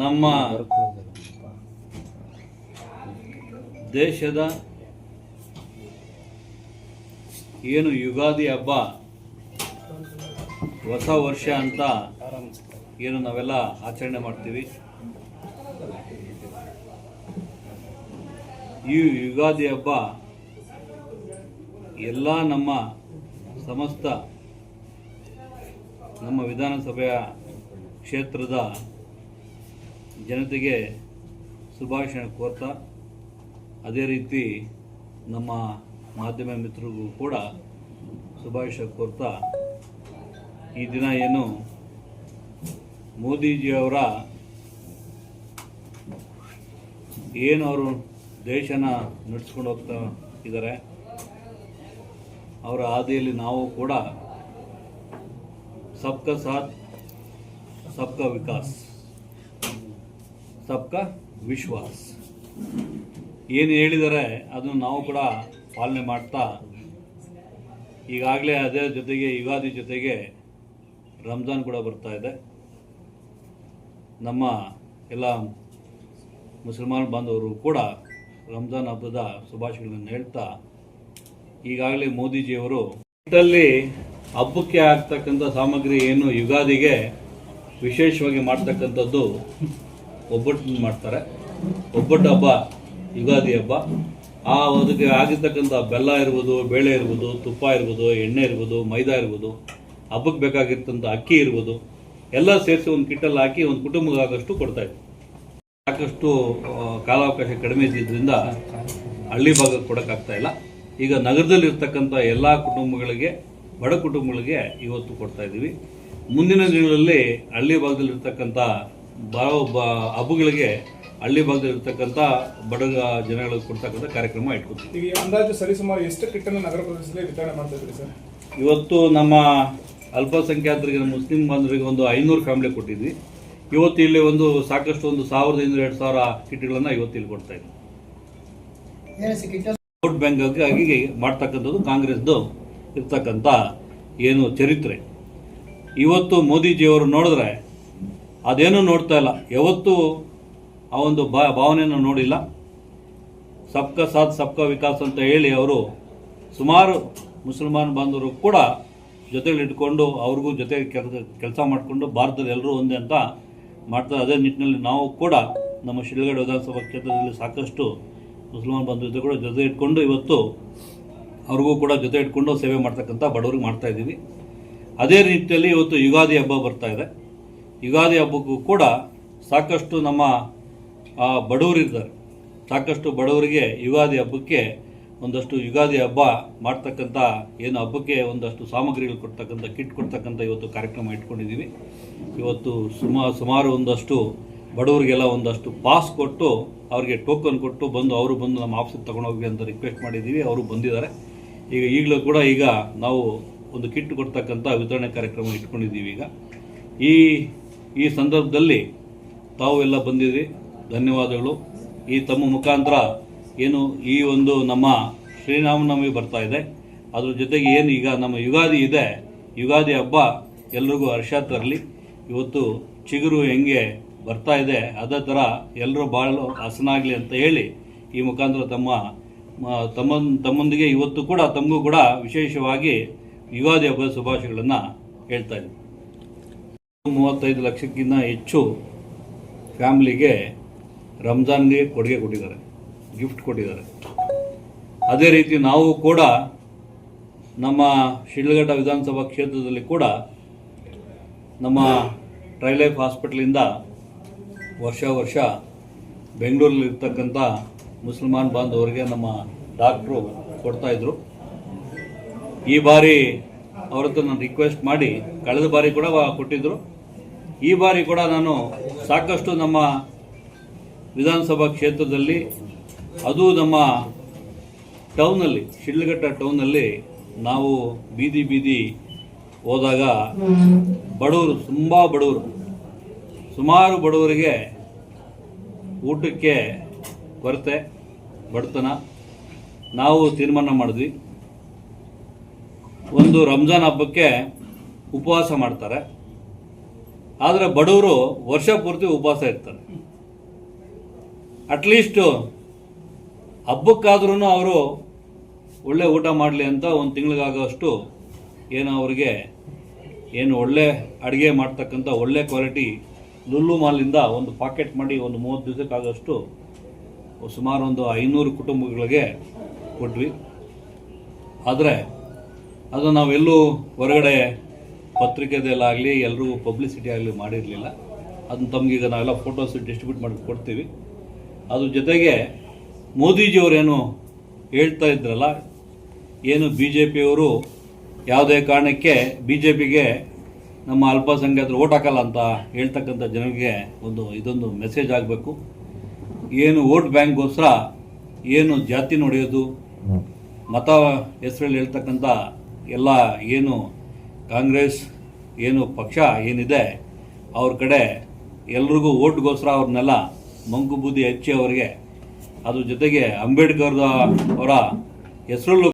ನಮ್ಮ ದೇಶದ ಏನು ಯುಗಾದಿ ಹಬ್ಬ, ಹೊಸ ವರ್ಷ ಅಂತ ಏನು ನಾವೆಲ್ಲ ಆಚರಣೆ ಮಾಡ್ತೀವಿ. ಈ ಯುಗಾದಿ ಹಬ್ಬ ಎಲ್ಲ ನಮ್ಮ ಸಮಸ್ತ ನಮ್ಮ ವಿಧಾನಸಭೆಯ ಕ್ಷೇತ್ರದ ಜನತೆಗೆ ಶುಭಾಶಯ ಕೋರ್ತಾ. ಅದೇ ರೀತಿ ನಮ್ಮ ಮಾಧ್ಯಮ ಮಿತ್ರರಿಗೂ ಕೂಡ ಶುಭಾಶಯ ಕೋರ್ತಾ. ಈ ದಿನ ಏನು? ಮೋದಿಜಿಯವರ ಏನು ಅವರು ದೇಶನ ನಡೆಸ್ಕೊಂಡು ಹೋಗ್ತಾ ಇದ್ದಾರೆ, ಅವರ ಹಾದಿಯಲ್ಲಿ ನಾವು ಕೂಡ ಸಬ್ಕಾ ಸಾಥ್, ಸಬ್ಕಾ ವಿಕಾಸ್. ಸಬ್ಕಾ ವಿಶ್ವಾಸ್. ಏನು ಹೇಳಿದರೆ ಅದನ್ನು ನಾವು ಕೂಡ ಪಾಲನೆ ಮಾಡ್ತಾ, ಈಗಾಗಲೇ ಅದೇ ಜೊತೆಗೆ, ಯುಗಾದಿ ಜೊತೆಗೆ ರಂಜಾನ್ ಕೂಡ ಬರ್ತಾ ಇದೆ. ನಮ್ಮ ಎಲ್ಲ ಮುಸಲ್ಮಾನ್ ಬಾಂಧವರು ಕೂಡ ರಂಜಾನ್ ಹಬ್ಬದ ಶುಭಾಶಯಗಳನ್ನು ಹೇಳ್ತಾ, ಈಗಾಗಲೇ ಮೋದಿಜಿಯವರು ಇದರಲ್ಲಿ ಹಬ್ಬಕ್ಕೆ ಆಗ್ತಕ್ಕಂಥ ಸಾಮಗ್ರಿ ಏನು ಯುಗಾದಿಗೆ ವಿಶೇಷವಾಗಿ ಮಾಡ್ತಕ್ಕಂಥದ್ದು ಒಬ್ಬಟ್ಟು ಮಾಡ್ತಾರೆ. ಒಬ್ಬಟ್ಟು ಹಬ್ಬ, ಯುಗಾದಿ ಹಬ್ಬ. ಆ ಅದಕ್ಕೆ ಆಗಿರ್ತಕ್ಕಂಥ ಬೆಲ್ಲ ಇರ್ಬೋದು, ಬೇಳೆ ಇರ್ಬೋದು, ತುಪ್ಪ ಇರ್ಬೋದು, ಎಣ್ಣೆ ಇರ್ಬೋದು, ಮೈದಾ ಇರ್ಬೋದು, ಹಬ್ಬಕ್ಕೆ ಬೇಕಾಗಿರ್ತಂಥ ಅಕ್ಕಿ ಇರ್ಬೋದು, ಎಲ್ಲ ಸೇರಿಸಿ ಒಂದು ಕಿಟ್ಟಲ್ಲಿ ಹಾಕಿ ಒಂದು ಕುಟುಂಬಕ್ಕೆ ಕೊಡ್ತಾಯಿದ್ವಿ ಸಾಕಷ್ಟು ಕಾಲಾವಕಾಶ ಕಡಿಮೆ ಇದ್ದಿದ್ದರಿಂದ ಹಳ್ಳಿ ಭಾಗಕ್ಕೆ ಕೊಡೋಕ್ಕಾಗ್ತಾ ಇಲ್ಲ. ಈಗ ನಗರದಲ್ಲಿರ್ತಕ್ಕಂಥ ಎಲ್ಲ ಕುಟುಂಬಗಳಿಗೆ, ಬಡ ಕುಟುಂಬಗಳಿಗೆ ಇವತ್ತು ಕೊಡ್ತಾ ಇದ್ದೀವಿ. ಮುಂದಿನ ದಿನಗಳಲ್ಲಿ ಹಳ್ಳಿ ಭಾಗದಲ್ಲಿ ಇರ್ತಕ್ಕಂಥ ಒಬ್ಬ ಬ ಹಬ್ಬಗಳಿಗೆ ಹಳ್ಳಿ ಭಾಗದಲ್ಲಿರ್ತಕ್ಕಂಥ ಬಡ ಜನಗಳಿಗೆ ಕೊಡ್ತಕ್ಕಂಥ ಕಾರ್ಯಕ್ರಮ ಇಟ್ಕೊತೀವಿ. ಈಗ ಅಂದಾಜು ಸರಿಸುಮಾರು ಎಷ್ಟು ಕಿಟ್ಟನ್ನು ನಗರ ಪ್ರದೇಶದಲ್ಲಿ ವಿತರಣೆ ಮಾಡ್ತಾ ಸರ್? ಇವತ್ತು ನಮ್ಮ ಅಲ್ಪಸಂಖ್ಯಾತರಿಗೆ ಮುಸ್ಲಿಂ ಬಾಂಧವರಿಗೆ ಒಂದು ಐನೂರು ಫ್ಯಾಮಿಲಿ ಕೊಟ್ಟಿದ್ವಿ. ಇವತ್ತು ಇಲ್ಲಿ ಒಂದು ಸಾಕಷ್ಟು ಒಂದು ಸಾವಿರದ ಐನೂರು ಎರಡು ಸಾವಿರ ಕಿಟ್ಗಳನ್ನು ಇವತ್ತು ಇಲ್ಲಿ ಕೊಡ್ತಾ ಇದ್ದೀವಿ ವೋಟ್ ಬ್ಯಾಂಕ್ ಆಗಿ ಮಾಡ್ತಕ್ಕಂಥದ್ದು ಕಾಂಗ್ರೆಸ್ದು ಇರ್ತಕ್ಕಂಥ ಏನು ಚರಿತ್ರೆ. ಇವತ್ತು ಮೋದಿಜಿಯವರು ನೋಡಿದ್ರೆ ಅದೇನೂ ನೋಡ್ತಾ ಇಲ್ಲ. ಯಾವತ್ತೂ ಆ ಒಂದು ಬಾ, ಭಾವನೆಯನ್ನು ನೋಡಿಲ್ಲ. ಸಬ್ಕ ಸಾಥ್, ಸಬ್ಕ ವಿಕಾಸ್ ಅಂತ ಹೇಳಿ ಅವರು ಸುಮಾರು ಮುಸಲ್ಮಾನ್ ಬಾಂಧವರು ಕೂಡ ಜೊತೆಲಿ ಇಟ್ಕೊಂಡು ಅವ್ರಿಗೂ ಜೊತೆ ಕೆಲಸ ಮಾಡಿಕೊಂಡು ಭಾರತದಲ್ಲಿ ಎಲ್ಲರೂ ಒಂದೇ ಅಂತ ಮಾಡ್ತಾರೆ ಅದೇ ನಿಟ್ಟಿನಲ್ಲಿ ನಾವು ಕೂಡ ನಮ್ಮ ಶಿಳಗಡೆ ವಿಧಾನಸಭಾ ಕ್ಷೇತ್ರದಲ್ಲಿ ಸಾಕಷ್ಟು ಮುಸಲ್ಮಾನ್ ಜೊತೆ ಕೂಡ ಜೊತೆ ಇಟ್ಕೊಂಡು ಇವತ್ತು ಅವ್ರಿಗೂ ಕೂಡ ಜೊತೆ ಇಟ್ಕೊಂಡು ಸೇವೆ ಮಾಡ್ತಕ್ಕಂಥ ಬಡವರಿಗೆ ಮಾಡ್ತಾ ಇದ್ದೀವಿ. ಅದೇ ರೀತಿಯಲ್ಲಿ ಇವತ್ತು ಯುಗಾದಿ ಹಬ್ಬ ಬರ್ತಾ ಇದೆ. ಯುಗಾದಿ ಹಬ್ಬಕ್ಕೂ ಕೂಡ ಸಾಕಷ್ಟು ನಮ್ಮ ಬಡವರಿದ್ದಾರೆ. ಸಾಕಷ್ಟು ಬಡವರಿಗೆ ಯುಗಾದಿ ಹಬ್ಬಕ್ಕೆ ಒಂದಷ್ಟು ಯುಗಾದಿ ಹಬ್ಬ ಮಾಡ್ತಕ್ಕಂಥ, ಏನು ಹಬ್ಬಕ್ಕೆ ಒಂದಷ್ಟು ಸಾಮಗ್ರಿಗಳು ಕೊಡ್ತಕ್ಕಂಥ, ಕಿಟ್ ಕೊಡ್ತಕ್ಕಂಥ ಇವತ್ತು ಕಾರ್ಯಕ್ರಮ ಇಟ್ಕೊಂಡಿದ್ದೀವಿ. ಇವತ್ತು ಸುಮ, ಸುಮಾರು ಒಂದಷ್ಟು ಬಡವರಿಗೆಲ್ಲ ಒಂದಷ್ಟು ಪಾಸ್ ಕೊಟ್ಟು, ಅವರಿಗೆ ಟೋಕನ್ ಕೊಟ್ಟು ಬಂದು ಅವರು ಬಂದು ನಮ್ಮ ಆಫೀಸಿಗೆ ತಗೊಂಡೋಗಿ ಅಂತ ರಿಕ್ವೆಸ್ಟ್ ಮಾಡಿದ್ದೀವಿ. ಅವರು ಬಂದಿದ್ದಾರೆ. ಈಗ ಈಗಲೂ ಕೂಡ ಈಗ ನಾವು ಒಂದು ಕಿಟ್ ಕೊಡ್ತಕ್ಕಂಥ ವಿತರಣೆ ಕಾರ್ಯಕ್ರಮ ಇಟ್ಕೊಂಡಿದ್ದೀವಿ ಈಗ. ಈ ಈ ಸಂದರ್ಭದಲ್ಲಿ ತಾವು ಎಲ್ಲ ಬಂದಿದ್ರಿ ಧನ್ಯವಾದಗಳು. ಈ ತಮ್ಮ ಮುಖಾಂತರ ಏನು ಈ ಒಂದು ನಮ್ಮ ಶ್ರೀರಾಮನವಮಿ ಬರ್ತಾ ಇದೆ. ಅದ್ರ ಜೊತೆಗೆ ಏನು ಈಗ ನಮ್ಮ ಯುಗಾದಿ ಇದೆ. ಯುಗಾದಿ ಹಬ್ಬ ಎಲ್ರಿಗೂ ಹರ್ಷ ತರಲಿ. ಇವತ್ತು ಚಿಗುರು ಹೆಂಗೆ ಬರ್ತಾ ಇದೆ, ಅದೇ ಥರ ಎಲ್ಲರೂ ಭಾಳ ಹಸನಾಗಲಿ ಅಂತ ಹೇಳಿ ಈ ಮುಖಾಂತರ ತಮ್ಮ ತಮ್ಮ ತಮ್ಮೊಂದಿಗೆ ಇವತ್ತು ಕೂಡ, ತಮಗೂ ಕೂಡ ವಿಶೇಷವಾಗಿ ಯುಗಾದಿ ಹಬ್ಬದ ಶುಭಾಶಯಗಳನ್ನು ಹೇಳ್ತಾ ಇದ್ದೀನಿ. ಮೂವತ್ತೈದು ಲಕ್ಷಕ್ಕಿಂತ ಹೆಚ್ಚು ಫ್ಯಾಮಿಲಿಗೆ ರಂಜಾನ್ಗೆ ಕೊಡುಗೆ ಕೊಟ್ಟಿದ್ದಾರೆ, ಗಿಫ್ಟ್ ಕೊಟ್ಟಿದ್ದಾರೆ. ಅದೇ ರೀತಿ ನಾವು ಕೂಡ ನಮ್ಮ ಶಿಡ್ಲಘಟ್ಟ ವಿಧಾನಸಭಾ ಕ್ಷೇತ್ರದಲ್ಲಿ ಕೂಡ ನಮ್ಮ ಟ್ರೈಲೈಫ್ ಹಾಸ್ಪಿಟ್ಲಿಂದ ವರ್ಷ ವರ್ಷ ಬೆಂಗಳೂರಲ್ಲಿರ್ತಕ್ಕಂಥ ಮುಸಲ್ಮಾನ್ ಬಾಂಧವರಿಗೆ ನಮ್ಮ ಡಾಕ್ಟ್ರು ಕೊಡ್ತಾಯಿದ್ರು ಈ ಬಾರಿ ಅವ್ರ ಹತ್ರ ನಾನು ರಿಕ್ವೆಸ್ಟ್ ಮಾಡಿ, ಕಳೆದ ಬಾರಿ ಕೂಡ ಕೊಟ್ಟಿದ್ದರು ಈ ಬಾರಿ ಕೂಡ ನಾನು ಸಾಕಷ್ಟು ನಮ್ಮ ವಿಧಾನಸಭಾ ಕ್ಷೇತ್ರದಲ್ಲಿ, ಅದು ನಮ್ಮ ಟೌನಲ್ಲಿ ಶಿಡ್ಲಘಟ್ಟ ಟೌನಲ್ಲಿ ನಾವು ಬೀದಿ ಬೀದಿ ಹೋದಾಗ ಬಡವರು, ತುಂಬ ಬಡವರು, ಸುಮಾರು ಬಡವರಿಗೆ ಊಟಕ್ಕೆ ಕೊರತೆ, ಬಡತನ. ನಾವು ತೀರ್ಮಾನ ಮಾಡಿದ್ವಿ. ಒಂದು ರಂಜಾನ್ ಹಬ್ಬಕ್ಕೆ ಉಪವಾಸ ಮಾಡ್ತಾರೆ. ಆದರೆ ಬಡವರು ವರ್ಷ ಪೂರ್ತಿ ಉಪವಾಸ ಇರ್ತಾರೆ. ಅಟ್ಲೀಸ್ಟು ಹಬ್ಬಕ್ಕಾದ್ರೂ ಅವರು ಒಳ್ಳೆ ಊಟ ಮಾಡಲಿ ಅಂತ ಒಂದು ತಿಂಗಳಿಗಾಗೋಷ್ಟು ಏನು ಅವರಿಗೆ ಏನು ಒಳ್ಳೆ ಅಡುಗೆ ಮಾಡ್ತಕ್ಕಂಥ ಒಳ್ಳೆ ಕ್ವಾಲಿಟಿ ಲುಲ್ಲು ಮಾಲಿಂದ ಒಂದು ಪಾಕೆಟ್ ಮಾಡಿ ಒಂದು ಮೂವತ್ತು ದಿವಸಕ್ಕಾಗೋಷ್ಟು ಸುಮಾರು ಒಂದು ಐನೂರು ಕುಟುಂಬಗಳಿಗೆ ಕೊಟ್ವಿ. ಆದರೆ ಅದು ನಾವೆಲ್ಲೂ ಹೊರಗಡೆ ಪತ್ರಿಕೆದಲ್ಲಾಗಲಿ ಎಲ್ಲರಿಗೂ ಪಬ್ಲಿಸಿಟಿ ಆಗಲಿ ಮಾಡಿರಲಿಲ್ಲ. ಅದನ್ನ ತಮಗೀಗ ನಾವೆಲ್ಲ ಫೋಟೋಸ್ ಡಿಸ್ಟ್ರಿಬ್ಯೂಟ್ ಮಾಡಿ ಕೊಡ್ತೀವಿ. ಅದ್ರ ಜೊತೆಗೆ ಮೋದಿಜಿಯವರೇನು ಹೇಳ್ತಾ ಇದ್ರಲ್ಲ ಏನು ಬಿ ಜೆ ಪಿಯವರು ಯಾವುದೇ ಕಾರಣಕ್ಕೆ ಬಿ ಜೆ ಪಿಗೆ ನಮ್ಮ ಅಲ್ಪಸಂಖ್ಯಾತರು ಓಟ್ ಹಾಕಲ್ಲ ಅಂತ ಹೇಳ್ತಕ್ಕಂಥ ಜನರಿಗೆ ಒಂದು ಇದೊಂದು ಮೆಸೇಜ್ ಆಗಬೇಕು. ಏನು ವೋಟ್ ಬ್ಯಾಂಕ್ಗೋಸ್ಕರ ಏನು ಜಾತಿ ನೋಡಿಯೋದು ಮತ ಹೆಸರಲ್ಲಿ ಹೇಳ್ತಕ್ಕಂಥ ಎಲ್ಲ ಏನು ಕಾಂಗ್ರೆಸ್ ಏನು ಪಕ್ಷ ಏನಿದೆ, ಅವ್ರ ಕಡೆ ಎಲ್ರಿಗೂ ಓಟ್ಗೋಸ್ಕರ ಅವ್ರನ್ನೆಲ್ಲ ಮಂಕು ಬುದ್ಧಿ ಹಚ್ಚಿ ಅವರಿಗೆ ಅದ್ರ ಜೊತೆಗೆ ಅಂಬೇಡ್ಕರ್ ಅವರ ಹೆಸರಲ್ಲೂ